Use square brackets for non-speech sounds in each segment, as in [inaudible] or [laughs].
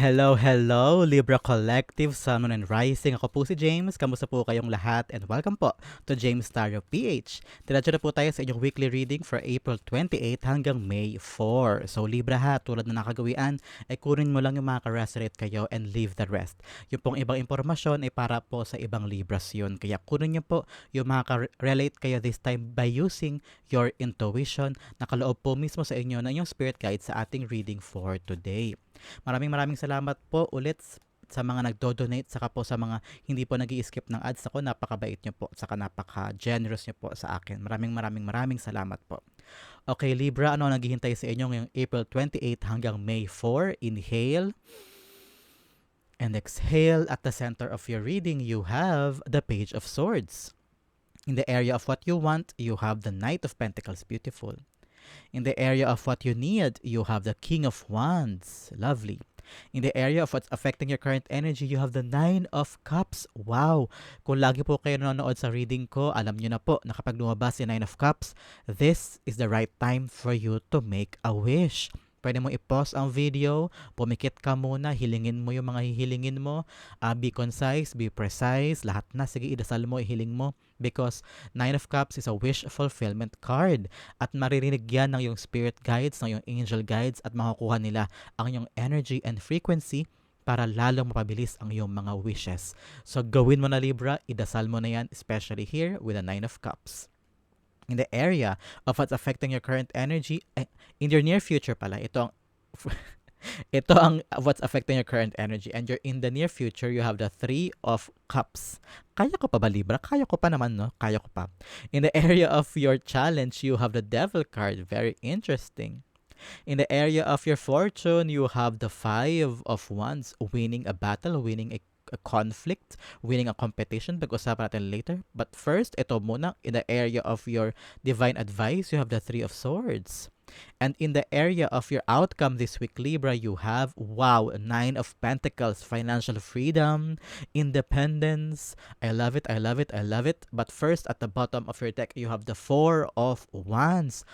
Hello, hello, Libra Collective, Sun, Moon, and Rising. Ako po si James. Kamusta po kayong lahat? And welcome po to James Tarot PH. Diretso na po tayo sa inyong weekly reading for April 28 hanggang May 4. So Libra ha, tulad na nakagawian, ay kunin mo lang yung mga ka-resonate kayo and leave the rest. Yung pong ibang impormasyon ay para po sa ibang Libras yun. Kaya kunin nyo po yung mga ka-relate kayo this time by using your intuition. Nakaloob po mismo sa inyo na yung spirit guide sa ating reading for today. Maraming maraming salamat po ulit sa mga nagdo-donate saka po sa mga hindi po nag skip ng ads. Ako napakabait niyo po saka napaka-generous niyo po sa akin. Maraming maraming maraming salamat po. Okay Libra ano ang naghihintay sa inyo ngayong April 28 hanggang May 4 inhale and exhale. At the center of your reading you have the page of swords. In the area of what you want you have the knight of pentacles. Beautiful In the area of what you need, you have the King of Wands. Lovely. In the area of what's affecting your current energy, you have the Nine of Cups. Wow! Kung lagi po kayo nanonood sa reading ko, alam nyo na po na kapag lumabas yung Nine of Cups, this is the right time for you to make a wish. Pwede mo i-pause ang video, pumikit ka muna, hilingin mo yung mga hihilingin mo, uh, be concise, be precise, lahat na, sige idasal mo, ihiling mo because Nine of Cups is a wish fulfillment card at maririnig yan ng yung spirit guides, ng yung angel guides at makukuha nila ang yung energy and frequency para lalong mapabilis ang iyong mga wishes. So gawin mo na Libra, idasal mo na yan, especially here with the Nine of Cups in the area of what's affecting your current energy eh, in your near future pala ito ang [laughs] [laughs] ito ang what's affecting your current energy and you're in the near future you have the three of cups. Kaya ko pa ba Libra? Kaya ko pa naman no? Kaya ko pa. In the area of your challenge you have the devil card. Very interesting. In the area of your fortune you have the five of wands winning a battle winning a a conflict, winning a competition. Pag-usapan natin later. But first, ito muna, in the area of your divine advice, you have the Three of Swords. And in the area of your outcome this week, Libra, you have, wow, Nine of Pentacles, financial freedom, independence. I love it, I love it, I love it. But first, at the bottom of your deck, you have the Four of Wands.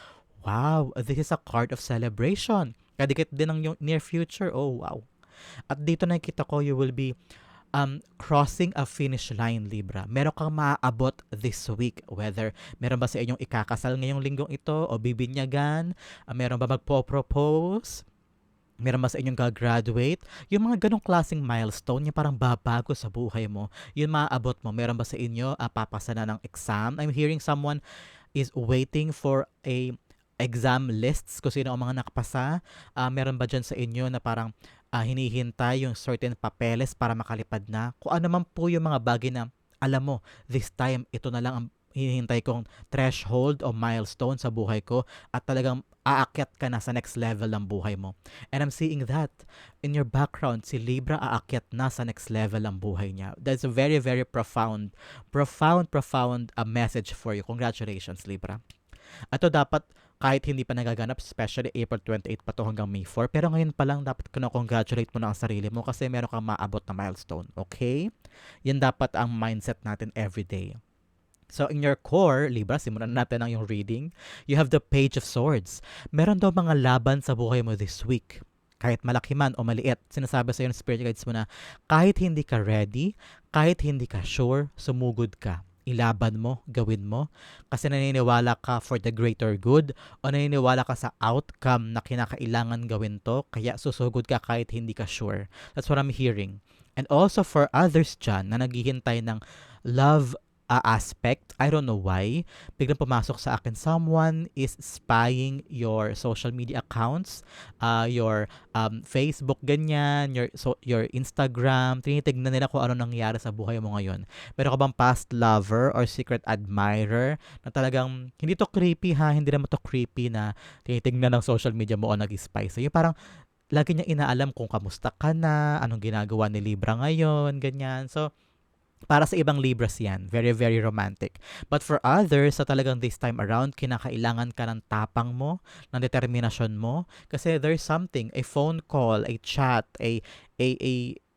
Wow, this is a card of celebration. Kadikit din ng near future. Oh, wow. At dito nakikita ko, you will be um, crossing a finish line, Libra. Meron kang maaabot this week. Whether meron ba sa inyong ikakasal ngayong linggong ito o bibinyagan, uh, meron ba magpo-propose, meron ba sa inyong gagraduate, yung mga ganong klaseng milestone, yung parang babago sa buhay mo, yun maaabot mo. Meron ba sa inyo, uh, papasa na ng exam? I'm hearing someone is waiting for a exam lists kung sino ang mga nakapasa. Uh, meron ba dyan sa inyo na parang uh, hinihintay yung certain papeles para makalipad na. Kung ano man po yung mga bagay na alam mo, this time, ito na lang ang hinihintay kong threshold o milestone sa buhay ko at talagang aakyat ka na sa next level ng buhay mo. And I'm seeing that in your background, si Libra aakyat na sa next level ng buhay niya. That's a very, very profound, profound, profound uh, message for you. Congratulations, Libra. Ato dapat kahit hindi pa nagaganap, especially April 28 pa to hanggang May 4. Pero ngayon pa lang, dapat ka congratulate mo na ang sarili mo kasi meron kang maabot na milestone. Okay? Yan dapat ang mindset natin every day. So in your core, Libra, simulan natin ang yung reading. You have the Page of Swords. Meron daw mga laban sa buhay mo this week. Kahit malaki man o maliit, sinasabi sa iyo spirit guides mo na kahit hindi ka ready, kahit hindi ka sure, sumugod ka ilaban mo, gawin mo, kasi naniniwala ka for the greater good o naniniwala ka sa outcome na kinakailangan gawin to, kaya susugod ka kahit hindi ka sure. That's what I'm hearing. And also for others dyan na naghihintay ng love uh, aspect. I don't know why. Biglang pumasok sa akin, someone is spying your social media accounts, uh, your um, Facebook, ganyan, your, so, your Instagram. Tinitignan nila kung ano nangyari sa buhay mo ngayon. Pero ka bang past lover or secret admirer na talagang, hindi to creepy ha, hindi naman to creepy na tinitignan ng social media mo o nag-spy sa'yo. Parang, lagi niya inaalam kung kamusta ka na, anong ginagawa ni Libra ngayon, ganyan. So, para sa ibang Libras yan. Very, very romantic. But for others, sa talagang this time around, kinakailangan ka ng tapang mo, ng determinasyon mo. Kasi there's something, a phone call, a chat, a, a, a,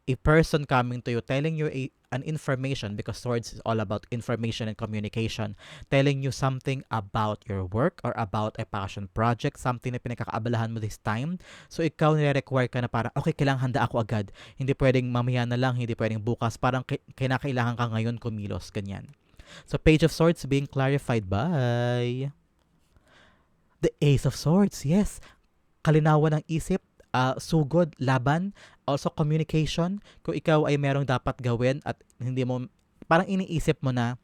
a person coming to you telling you a, an information because swords is all about information and communication telling you something about your work or about a passion project something na pinagkakaabalahan mo this time. So ikaw nire-require ka na para okay kailangan handa ako agad. Hindi pwedeng mamaya na lang hindi pwedeng bukas. Parang ki- kinakailangan ka ngayon kumilos ganyan. So page of swords being clarified by the ace of swords. Yes. Kalinawan ng isip uh, sugod, laban, also communication. Kung ikaw ay merong dapat gawin at hindi mo, parang iniisip mo na,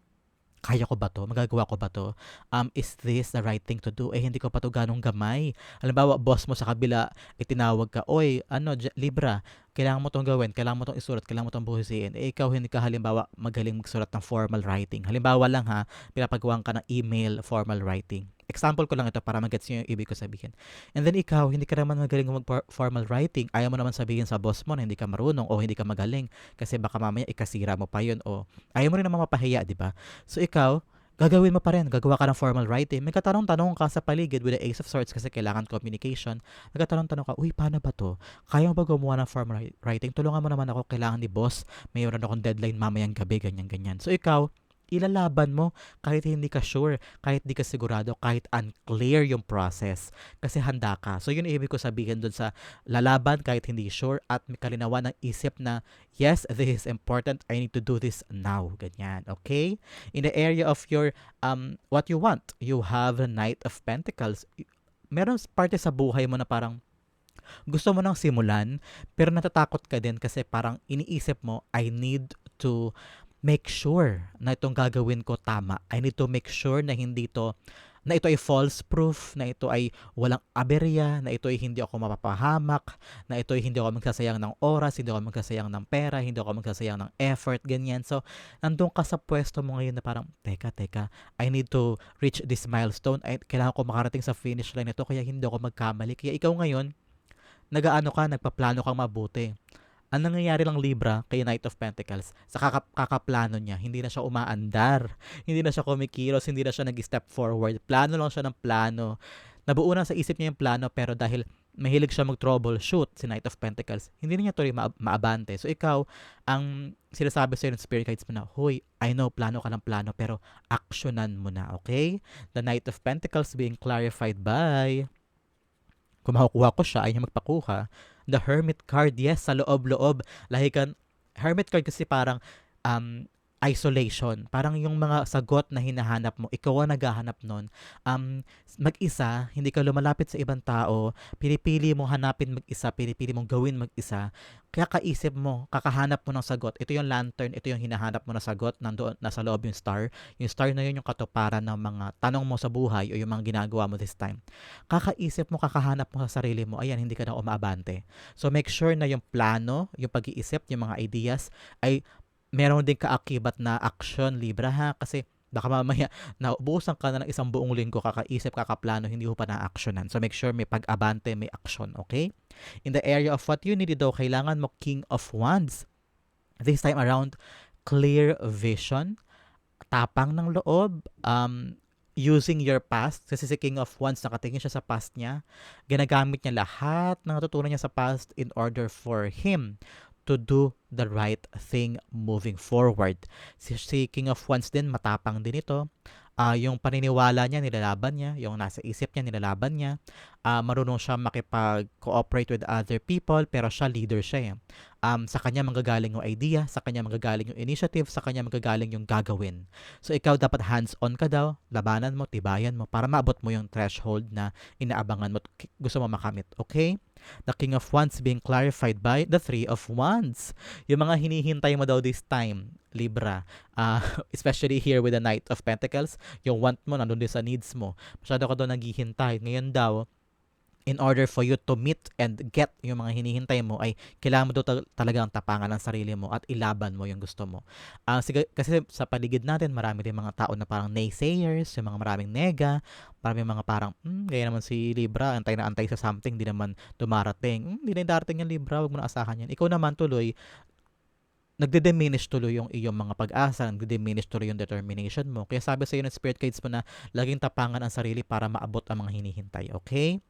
kaya ko ba to? Magagawa ko ba to? Um, is this the right thing to do? Eh, hindi ko pa to ganong gamay. Halimbawa, boss mo sa kabila, itinawag ka, Oy, ano, Libra, kailangan mo tong gawin, kailangan mo tong isulat, kailangan mo tong buhusin. Eh, ikaw hindi ka halimbawa magaling magsulat ng formal writing. Halimbawa lang ha, pinapagawa ka ng email formal writing. Example ko lang ito para mag-gets nyo yung ibig ko sabihin. And then ikaw, hindi ka naman magaling mag-formal writing. Ayaw mo naman sabihin sa boss mo na hindi ka marunong o hindi ka magaling kasi baka mamaya ikasira mo pa yun o ayaw mo rin naman mapahiya, di ba? So ikaw, gagawin mo pa rin. Gagawa ka ng formal writing. May katanong-tanong ka sa paligid with the Ace of Swords kasi kailangan communication. Nagkatanong-tanong ka, uy, paano ba to? Kaya mo ba gumawa ng formal writing? Tulungan mo naman ako, kailangan ni boss. Mayroon akong deadline mamayang gabi, ganyan-ganyan. So ikaw, ilalaban mo kahit hindi ka sure, kahit hindi ka sigurado, kahit unclear yung process kasi handa ka. So yun ibig ko sabihin dun sa lalaban kahit hindi sure at may kalinawan ng isip na yes, this is important, I need to do this now. Ganyan, okay? In the area of your um what you want, you have the Knight of Pentacles. Meron parte sa buhay mo na parang gusto mo nang simulan, pero natatakot ka din kasi parang iniisip mo, I need to make sure na itong gagawin ko tama. I need to make sure na hindi to na ito ay false proof, na ito ay walang aberya, na ito ay hindi ako mapapahamak, na ito ay hindi ako magsasayang ng oras, hindi ako magsasayang ng pera, hindi ako magsasayang ng effort, ganyan. So, nandun ka sa pwesto mo ngayon na parang, teka, teka, I need to reach this milestone. Ay, kailangan ko makarating sa finish line nito, kaya hindi ako magkamali. Kaya ikaw ngayon, nagaano ka, nagpaplano kang mabuti ang nangyayari lang Libra kay Knight of Pentacles, sa kakap- kakaplano niya, hindi na siya umaandar, hindi na siya kumikilos, hindi na siya nag-step forward. Plano lang siya ng plano. Nabuo na sa isip niya yung plano pero dahil mahilig siya mag-troubleshoot si Knight of Pentacles, hindi niya tuloy ma- maabante. So ikaw, ang sinasabi sa'yo ng Spirit Guides mo na, Hoy, I know, plano ka ng plano, pero actionan mo na, okay? The Knight of Pentacles being clarified by kung makukuha ko siya, ay niya magpakuha. The Hermit card, yes, sa loob-loob. Lahikan, Hermit card kasi parang um, isolation. Parang yung mga sagot na hinahanap mo, ikaw ang naghahanap nun. Um, mag-isa, hindi ka lumalapit sa ibang tao, pinipili mo hanapin mag-isa, pinipili mong gawin mag-isa, kaya kaisip mo, kakahanap mo ng sagot. Ito yung lantern, ito yung hinahanap mo na sagot, nandoon, nasa loob yung star. Yung star na yun yung katuparan ng mga tanong mo sa buhay o yung mga ginagawa mo this time. Kakaisip mo, kakahanap mo sa sarili mo, ayan, hindi ka na umaabante. So make sure na yung plano, yung pag-iisip, yung mga ideas ay meron din kaakibat na action Libra ha kasi baka mamaya naubusan ka na ng isang buong linggo kakaisip, kakaplano, hindi mo pa na-actionan. So make sure may pag-abante, may action, okay? In the area of what you need daw, kailangan mo King of Wands. This time around, clear vision, tapang ng loob, um, using your past, kasi si King of Wands, nakatingin siya sa past niya, ginagamit niya lahat ng natutunan niya sa past in order for him to do the right thing moving forward. Si, si King of Wands din, matapang din ito. Uh, yung paniniwala niya, nilalaban niya. Yung nasa isip niya, nilalaban niya. Uh, marunong siya makipag-cooperate with other people, pero siya leader siya. Eh. Um, sa kanya manggagaling yung idea, sa kanya manggagaling yung initiative, sa kanya manggagaling yung gagawin. So ikaw dapat hands-on ka daw, labanan mo, tibayan mo, para maabot mo yung threshold na inaabangan mo, gusto mo makamit. Okay? The King of Wands being clarified by the Three of Wands. Yung mga hinihintay mo daw this time, Libra. Uh, [laughs] especially here with the Knight of Pentacles, yung want mo, nandun din sa needs mo. Masyado ka daw naghihintay. Ngayon daw, in order for you to meet and get yung mga hinihintay mo ay kailangan mo ta- talagang tapangan ng sarili mo at ilaban mo yung gusto mo. Uh, sige, kasi sa paligid natin, marami din mga tao na parang naysayers, yung mga maraming nega, maraming mga parang, hmm, gaya naman si Libra, antay na antay sa something, di naman dumarating. Hmm, di na darating yung Libra, wag mo na asahan yan. Ikaw naman tuloy, nagde-diminish tuloy yung iyong mga pag-asa, nagde-diminish tuloy yung determination mo. Kaya sabi sa iyo ng spirit guides mo na laging tapangan ang sarili para maabot ang mga hinihintay. Okay?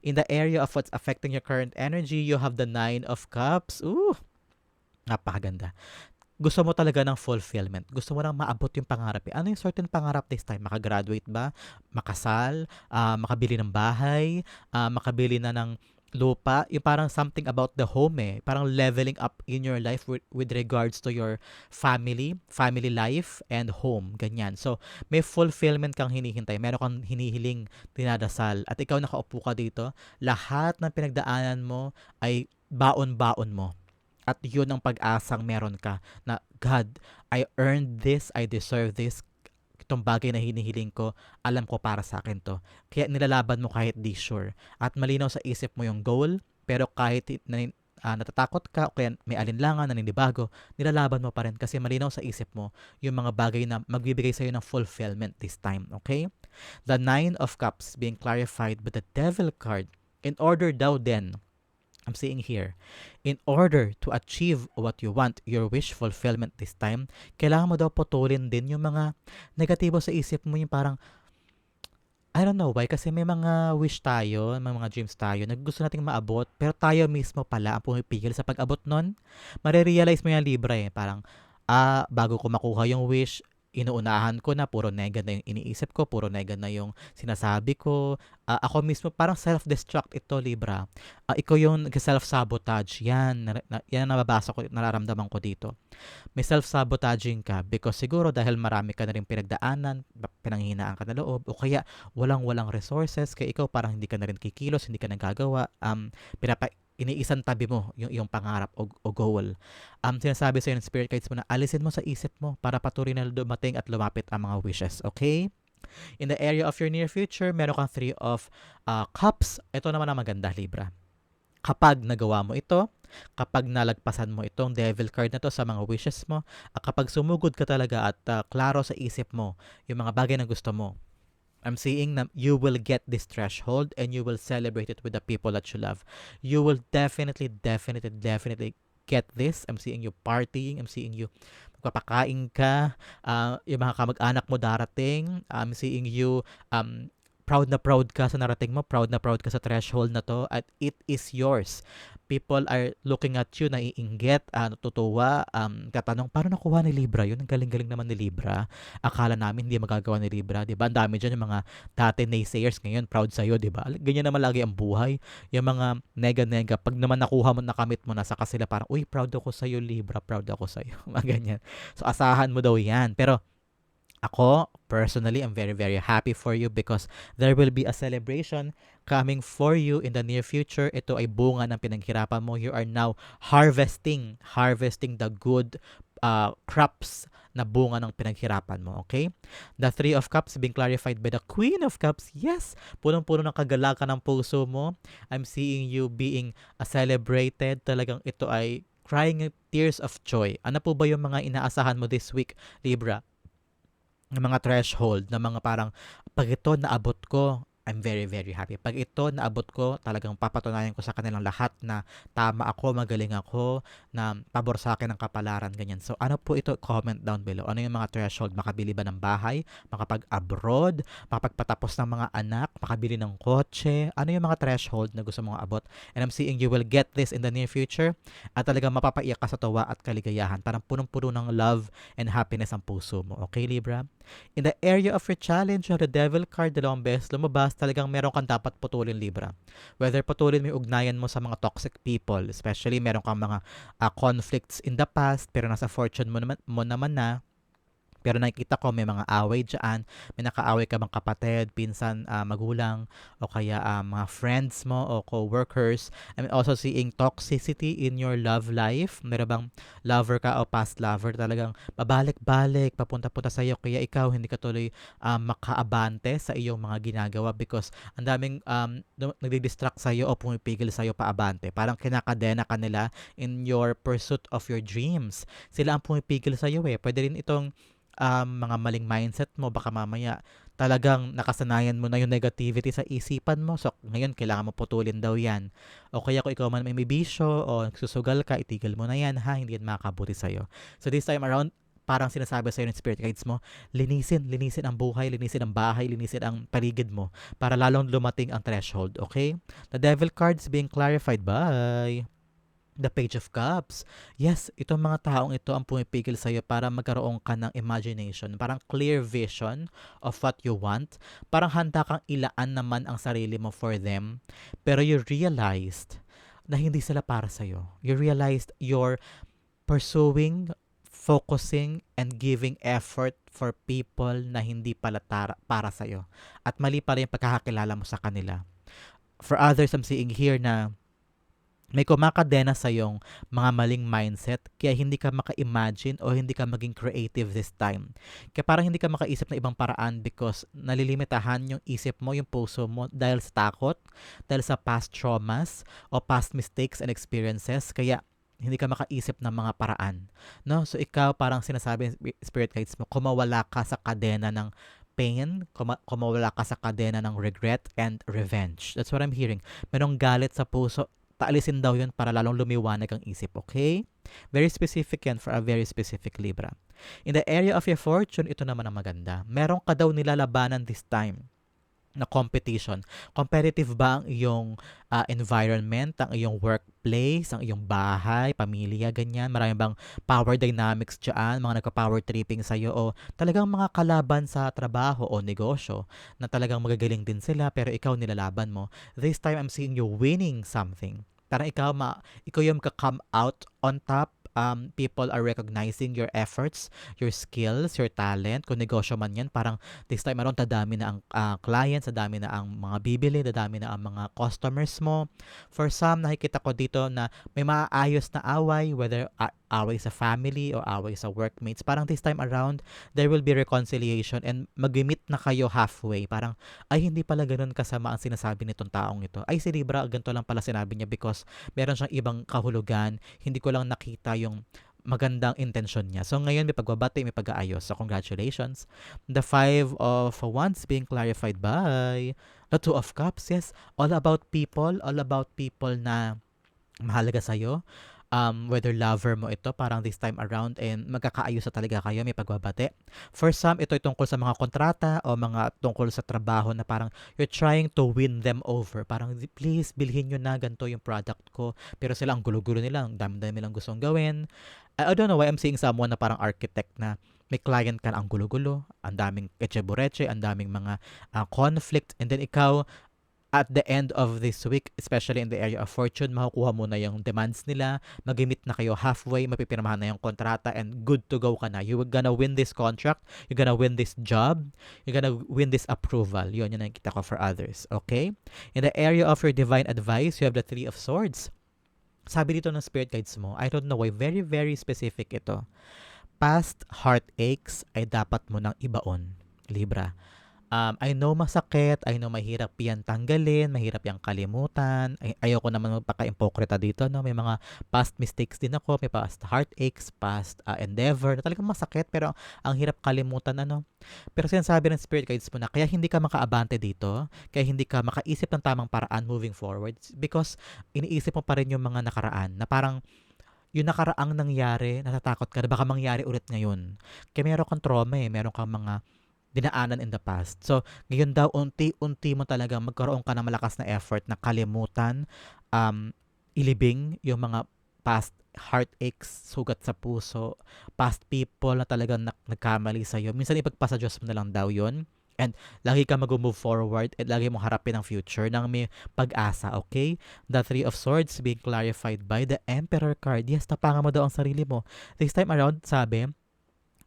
In the area of what's affecting your current energy, you have the Nine of Cups. Ooh, Napakaganda. Gusto mo talaga ng fulfillment. Gusto mo nang maabot yung pangarap. eh. Ano yung certain pangarap this time? Makagraduate ba? Makasal? Ah, makabili ng bahay? Ah, makabili na ng lupa? Yung parang something about the home eh. Parang leveling up in your life with, with regards to your family, family life, and home. Ganyan. So, may fulfillment kang hinihintay. Meron kang hinihiling dinadasal. At ikaw nakaupo ka dito. Lahat ng pinagdaanan mo ay baon-baon mo. At yun ang pag-asang meron ka na God, I earned this, I deserve this. Itong bagay na hinihiling ko, alam ko para sa akin to. Kaya nilalaban mo kahit di sure. At malinaw sa isip mo yung goal, pero kahit na, ah, natatakot ka o kaya may alinlangan, naninibago, nilalaban mo pa rin kasi malinaw sa isip mo yung mga bagay na magbibigay sa'yo ng fulfillment this time, okay? The Nine of Cups being clarified with the Devil card. In order daw then, I'm seeing here, in order to achieve what you want, your wish fulfillment this time, kailangan mo daw putulin din yung mga negatibo sa isip mo, yung parang, I don't know why, kasi may mga wish tayo, may mga dreams tayo na gusto nating maabot, pero tayo mismo pala ang pumipigil sa pag-abot nun. Marirealize mo yan Libra eh, parang, ah, bago ko makuha yung wish, inuunahan ko na, puro nega na yung iniisip ko, puro nega na yung sinasabi ko. Ah, ako mismo, parang self-destruct ito, Libra. Ah, ikaw yung self-sabotage. Yan, na, na- yan ang nababasa ko, nararamdaman ko dito. May self-sabotaging ka because siguro dahil marami ka na rin pinagdaanan, pinanghihinaan ka na loob, o kaya walang-walang resources, kaya ikaw parang hindi ka na rin kikilos, hindi ka nagagawa, um, pinapa, iniisan tabi mo yung, yung pangarap o, o goal. Um, sinasabi sa'yo ng spirit guides mo na alisin mo sa isip mo para patuloy na dumating at lumapit ang mga wishes. Okay? In the area of your near future, meron kang three of uh, cups. Ito naman ang maganda, Libra. Kapag nagawa mo ito, kapag nalagpasan mo itong devil card na to sa mga wishes mo, at kapag sumugod ka talaga at uh, klaro sa isip mo yung mga bagay na gusto mo, I'm seeing na you will get this threshold and you will celebrate it with the people that you love. You will definitely, definitely, definitely get this. I'm seeing you partying. I'm seeing you magpapakain ka. Uh, yung mga kamag-anak mo darating. I'm seeing you um, proud na proud ka sa narating mo, proud na proud ka sa threshold na to at it is yours. People are looking at you, naiinggit, uh, natutuwa, um, katanong, paano nakuha ni Libra yun? Ang galing-galing naman ni Libra. Akala namin hindi magagawa ni Libra, di ba? Ang dami dyan yung mga dati naysayers ngayon, proud sa'yo, di ba? Ganyan naman lagi ang buhay. Yung mga nega-nega, pag naman nakuha mo, nakamit mo na, saka sila parang, uy, proud ako sa'yo, Libra, proud ako sa'yo. [laughs] mga ganyan. So, asahan mo daw yan. Pero, ako, personally, I'm very, very happy for you because there will be a celebration coming for you in the near future. Ito ay bunga ng pinaghirapan mo. You are now harvesting, harvesting the good uh, crops na bunga ng pinaghirapan mo, okay? The Three of Cups being clarified by the Queen of Cups. Yes, punong-puno ng kagalakan ng puso mo. I'm seeing you being uh, celebrated. Talagang ito ay crying tears of joy. Ano po ba yung mga inaasahan mo this week, Libra? Ng mga threshold na mga parang pag ito naabot ko I'm very, very happy. Pag ito naabot ko, talagang papatunayan ko sa kanilang lahat na tama ako, magaling ako, na pabor sa akin ang kapalaran, ganyan. So, ano po ito? Comment down below. Ano yung mga threshold? Makabili ba ng bahay? Makapag-abroad? Makapagpatapos ng mga anak? Makabili ng kotse? Ano yung mga threshold na gusto mong abot? And I'm seeing you will get this in the near future at talagang mapapaiyak ka sa tawa at kaligayahan. Parang punong-puno ng love and happiness ang puso mo. Okay, Libra? In the area of your challenge, you have the devil card, dalawang beses lumabas, talagang meron kang dapat putulin Libra. Whether putulin mo yung ugnayan mo sa mga toxic people, especially meron kang mga uh, conflicts in the past, pero nasa fortune mo naman, mo naman na, pero nakikita ko may mga away dyan. May nakaaway ka bang kapatid, pinsan, uh, magulang, o kaya uh, mga friends mo o co-workers. I'm also seeing toxicity in your love life. Meron bang lover ka o past lover talagang babalik-balik, papunta-punta sa iyo. Kaya ikaw hindi ka tuloy um, makaabante sa iyong mga ginagawa because ang daming um, nagdi-distract sa iyo o pumipigil sa iyo paabante. Parang kinakadena ka nila in your pursuit of your dreams. Sila ang pumipigil sa iyo eh. Pwede rin itong um, mga maling mindset mo, baka mamaya talagang nakasanayan mo na yung negativity sa isipan mo. So, ngayon, kailangan mo putulin daw yan. O kaya kung ikaw man may bisyo o nagsusugal ka, itigil mo na yan ha, hindi yan makakabuti sa'yo. So, this time around, parang sinasabi sa'yo ng spirit guides mo, linisin, linisin ang buhay, linisin ang bahay, linisin ang paligid mo para lalong lumating ang threshold, okay? The devil cards being clarified by The Page of Cups. Yes, itong mga taong ito ang pumipigil sa iyo para magkaroon ka ng imagination, parang clear vision of what you want. Parang handa kang ilaan naman ang sarili mo for them, pero you realized na hindi sila para sa iyo. You realized you're pursuing, focusing, and giving effort for people na hindi pala tara, para sa iyo. At mali pala yung pagkakakilala mo sa kanila. For others, I'm seeing here na may kumakadena sa yung mga maling mindset kaya hindi ka maka-imagine o hindi ka maging creative this time. Kaya parang hindi ka makaisip ng ibang paraan because nalilimitahan yung isip mo, yung puso mo dahil sa takot, dahil sa past traumas o past mistakes and experiences. Kaya hindi ka makaisip ng mga paraan. No? So ikaw parang sinasabi spirit guides mo, kumawala ka sa kadena ng pain, kuma- kumawala ka sa kadena ng regret and revenge. That's what I'm hearing. Merong galit sa puso taalisin daw yun para lalong lumiwanag ang isip, okay? Very specific yan for a very specific Libra. In the area of your fortune, ito naman ang maganda. Meron ka daw nilalabanan this time na competition. Competitive ba ang iyong uh, environment, ang iyong workplace, ang iyong bahay, pamilya, ganyan? Marami bang power dynamics dyan, mga nagka-power tripping sa'yo o talagang mga kalaban sa trabaho o negosyo na talagang magagaling din sila pero ikaw nilalaban mo. This time, I'm seeing you winning something. Parang ikaw, ma, ikaw yung ka-come out on top um, people are recognizing your efforts, your skills, your talent. Kung negosyo man yan, parang this time around, dadami na ang uh, clients, dadami na ang mga bibili, dadami na ang mga customers mo. For some, nakikita ko dito na may maayos na away, whether uh, away sa family o away sa workmates. Parang this time around, there will be reconciliation and mag-meet na kayo halfway. Parang, ay hindi pala ganun kasama ang sinasabi nitong taong ito. Ay si Libra, ganito lang pala sinabi niya because meron siyang ibang kahulugan. Hindi ko lang nakita yung magandang intention niya. So ngayon may pagbabati, may pag-aayos. So congratulations. The five of wands being clarified by the two of cups. Yes, all about people, all about people na mahalaga sa'yo um, whether lover mo ito, parang this time around, and magkakaayos sa talaga kayo, may pagbabate. For some, ito ay tungkol sa mga kontrata o mga tungkol sa trabaho na parang you're trying to win them over. Parang, please, bilhin nyo na ganito yung product ko. Pero sila ang gulo-gulo nila, ang dami-dami nilang gustong gawin. I, don't know why I'm seeing someone na parang architect na may client ka na ang gulo-gulo, ang daming echebureche, ang daming mga uh, conflict, and then ikaw, at the end of this week, especially in the area of fortune, makukuha mo na yung demands nila, magimit na kayo halfway, mapipirmahan na yung kontrata, and good to go ka na. You're gonna win this contract, you're gonna win this job, you're gonna win this approval. Yun, yun ang kita ko for others. Okay? In the area of your divine advice, you have the Three of Swords. Sabi dito ng spirit guides mo, I don't know why, very, very specific ito. Past heartaches ay dapat mo nang ibaon, Libra um, I know masakit, I know mahirap yan tanggalin, mahirap yang kalimutan. Ay, ayoko naman magpaka-impokrita dito, no? May mga past mistakes din ako, may past heartaches, past uh, endeavor, na talagang masakit, pero ang hirap kalimutan, ano? Pero sinasabi ng spirit guides mo na, kaya hindi ka makaabante dito, kaya hindi ka makaisip ng tamang paraan moving forward, because iniisip mo pa rin yung mga nakaraan, na parang, yung nakaraang nangyari, natatakot ka na baka mangyari ulit ngayon. Kaya meron kang trauma eh, meron kang mga dinaanan in the past. So, ngayon daw, unti-unti mo talaga magkaroon ka ng malakas na effort na kalimutan, um, ilibing yung mga past heartaches, sugat sa puso, past people na talagang nak- nagkamali sa'yo. Minsan ipagpasa Diyos mo na lang daw yon And lagi ka mag-move forward at lagi mong harapin ang future ng may pag-asa, okay? The Three of Swords being clarified by the Emperor card. Yes, tapangan mo daw ang sarili mo. This time around, sabi,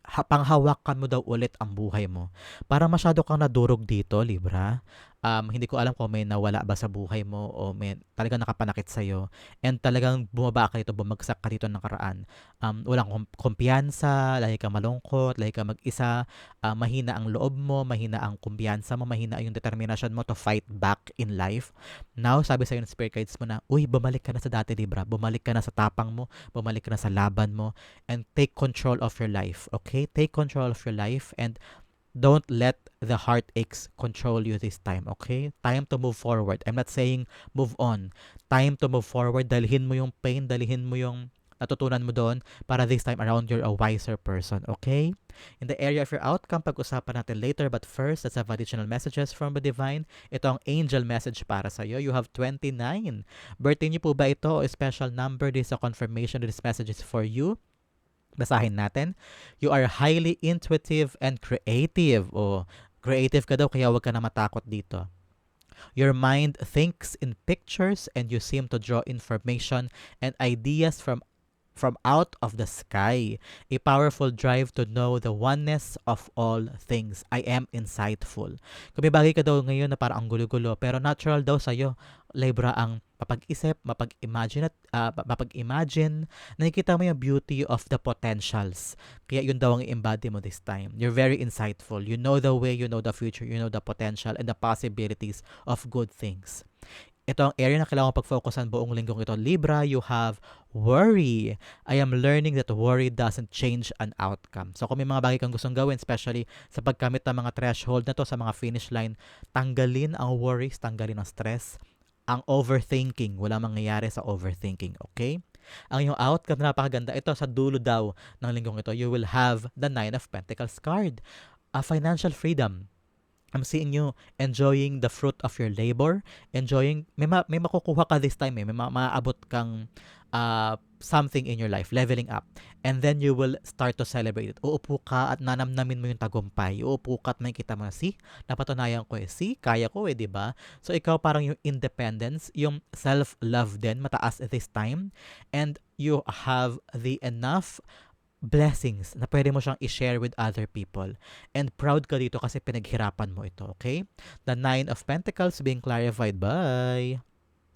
panghawakan mo daw ulit ang buhay mo. Para masyado kang nadurog dito, Libra um, hindi ko alam kung may nawala ba sa buhay mo o may talagang nakapanakit sa'yo and talagang bumaba ka dito, bumagsak ka dito ng karaan. Um, walang kumpiyansa, lagi ka malungkot, lagi ka mag-isa, uh, mahina ang loob mo, mahina ang kumpiyansa mo, mahina yung determination mo to fight back in life. Now, sabi sa'yo ng spirit guides mo na, uy, bumalik ka na sa dati, Libra. Bumalik ka na sa tapang mo, bumalik ka na sa laban mo, and take control of your life, okay? Take control of your life and don't let the heartaches control you this time, okay? Time to move forward. I'm not saying move on. Time to move forward. Dalhin mo yung pain, dalhin mo yung natutunan mo doon para this time around you're a wiser person, okay? In the area of your outcome, pag-usapan natin later. But first, let's have additional messages from the Divine. Ito ang angel message para sa iyo. You have 29. Birthday niyo po ba ito o special number? This is a confirmation that this message is for you. Basahin natin. You are highly intuitive and creative. O, creative ka daw kaya huwag ka na matakot dito. Your mind thinks in pictures and you seem to draw information and ideas from from out of the sky. A powerful drive to know the oneness of all things. I am insightful. Kung may bagay ka daw ngayon na parang ang gulo-gulo, pero natural daw sa'yo, Libra, ang mapag-isip, mapag-imagine, at, uh, mapag-imagine, nakikita mo yung beauty of the potentials. Kaya yun daw ang i-embody mo this time. You're very insightful. You know the way, you know the future, you know the potential and the possibilities of good things ito ang area na kailangan pag-focusan buong linggong ito. Libra, you have worry. I am learning that worry doesn't change an outcome. So kung may mga bagay kang gustong gawin, especially sa pagkamit ng mga threshold na to sa mga finish line, tanggalin ang worries, tanggalin ang stress, ang overthinking. Wala mangyayari sa overthinking, okay? Ang iyong outcome na napakaganda. Ito sa dulo daw ng linggong ito, you will have the Nine of Pentacles card. A financial freedom I'm seeing you enjoying the fruit of your labor, enjoying, may, ma, may makukuha ka this time eh, may ma, maaabot kang uh, something in your life, leveling up. And then you will start to celebrate it. Uupo ka at nanamnamin mo yung tagumpay. Uupo ka at makikita mo na, see, napatunayan ko eh, see, kaya ko eh, di ba? So ikaw parang yung independence, yung self-love din, mataas at this time. And you have the enough blessings na pwede mo siyang i-share with other people. And proud ka dito kasi pinaghirapan mo ito, okay? The Nine of Pentacles being clarified by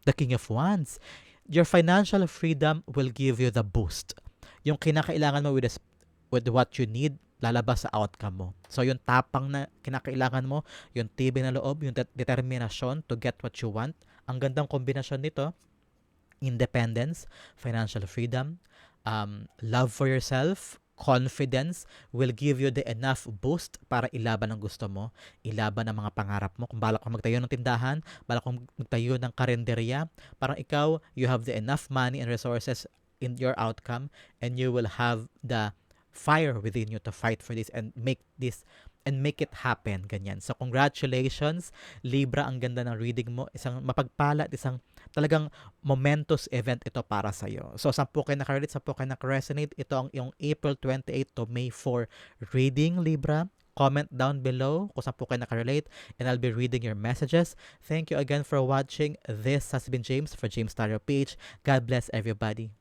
the King of Wands. Your financial freedom will give you the boost. Yung kinakailangan mo with, with what you need, lalabas sa outcome mo. So, yung tapang na kinakailangan mo, yung tibay na loob, yung de- determinasyon to get what you want, ang gandang kombinasyon nito, independence, financial freedom, um, love for yourself, confidence will give you the enough boost para ilaban ang gusto mo, ilaban ang mga pangarap mo. Kung balak kang magtayo ng tindahan, balak kang magtayo ng karinderya, parang ikaw, you have the enough money and resources in your outcome and you will have the fire within you to fight for this and make this and make it happen. Ganyan. So, congratulations. Libra, ang ganda ng reading mo. Isang mapagpala at isang talagang momentous event ito para sa iyo. So, sampu kayo nakarelate, sampu kayo nakaresonate. Ito ang yung April 28 to May 4 reading, Libra. Comment down below kung saan po kayo nakarelate and I'll be reading your messages. Thank you again for watching. This has been James for James Tarot Page. God bless everybody.